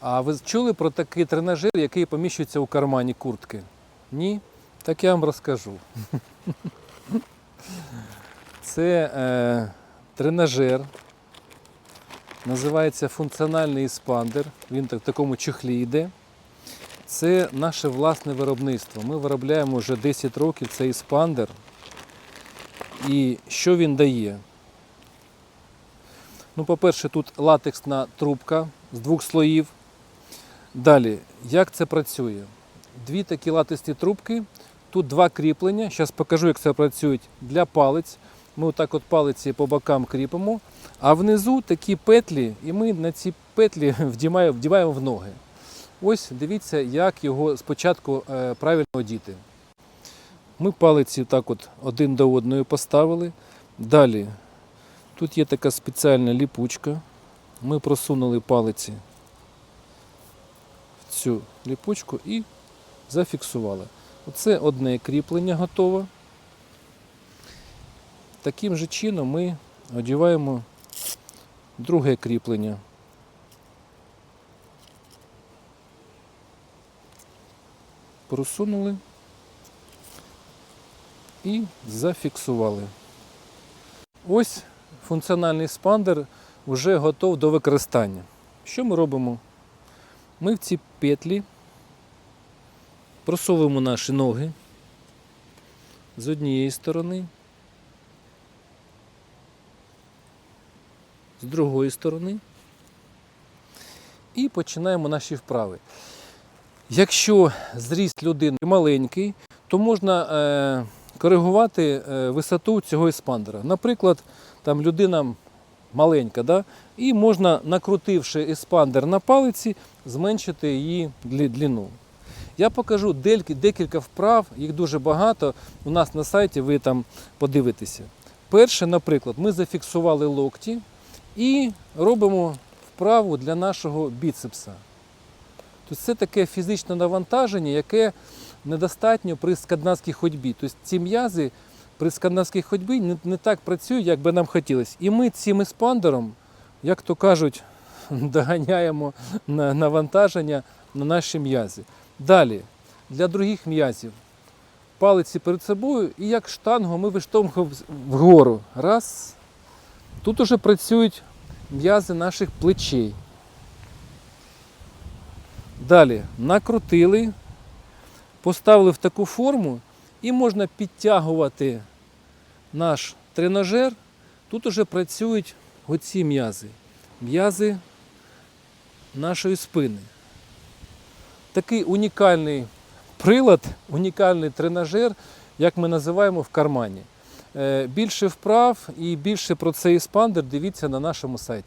А ви чули про такий тренажер, який поміщується у кармані куртки? Ні? Так я вам розкажу. Це е, тренажер, називається функціональний еспандер. Він так, в такому чехлі йде. Це наше власне виробництво. Ми виробляємо вже 10 років цей еспандер. І що він дає? Ну, по-перше, тут латексна трубка з двох слоїв. Далі, як це працює? Дві такі латисті трубки, тут два кріплення. Зараз покажу, як це працює для палець. Ми отак от палиці по бокам кріпимо, а внизу такі петлі, і ми на ці петлі вдіваємо, в ноги. Ось дивіться, як його спочатку е, правильно одіти. Ми палиці так от один до одної поставили. Далі тут є така спеціальна ліпучка. Ми просунули палиці цю ліпучку і зафіксували. Оце одне кріплення готове. Таким же чином ми одіваємо друге кріплення. Просунули і зафіксували. Ось функціональний спандер вже готов до використання. Що ми робимо? Ми в ці петлі просовуємо наші ноги з однієї сторони, з другої сторони і починаємо наші вправи. Якщо зріст людини маленький, то можна е, коригувати е, висоту цього еспандера. Наприклад, там людина маленька, да? і можна, накрутивши еспандер на палиці, зменшити її длину. Я покажу декілька вправ, їх дуже багато. У нас на сайті ви там подивитеся. Перше, наприклад, ми зафіксували локті і робимо вправу для нашого біцепса. Тобто це таке фізичне навантаження, яке недостатньо при скандинавській ходьбі. Тобто ці м'язи при скандинавській ходьбі не, не так працюють, як би нам хотілося. І ми цим еспандером, як то кажуть, доганяємо навантаження на наші м'язи. Далі, для других м'язів. Палиці перед собою і як штангу ми виштовхуємо вгору. Раз. Тут уже працюють м'язи наших плечей. Далі накрутили, поставили в таку форму і можна підтягувати наш тренажер. Тут уже працюють оці м'язи. М'язи нашої спини. Такий унікальний прилад, унікальний тренажер, як ми називаємо в кармані. Е, Більше вправ і більше про цей еспандер дивіться на нашому сайті.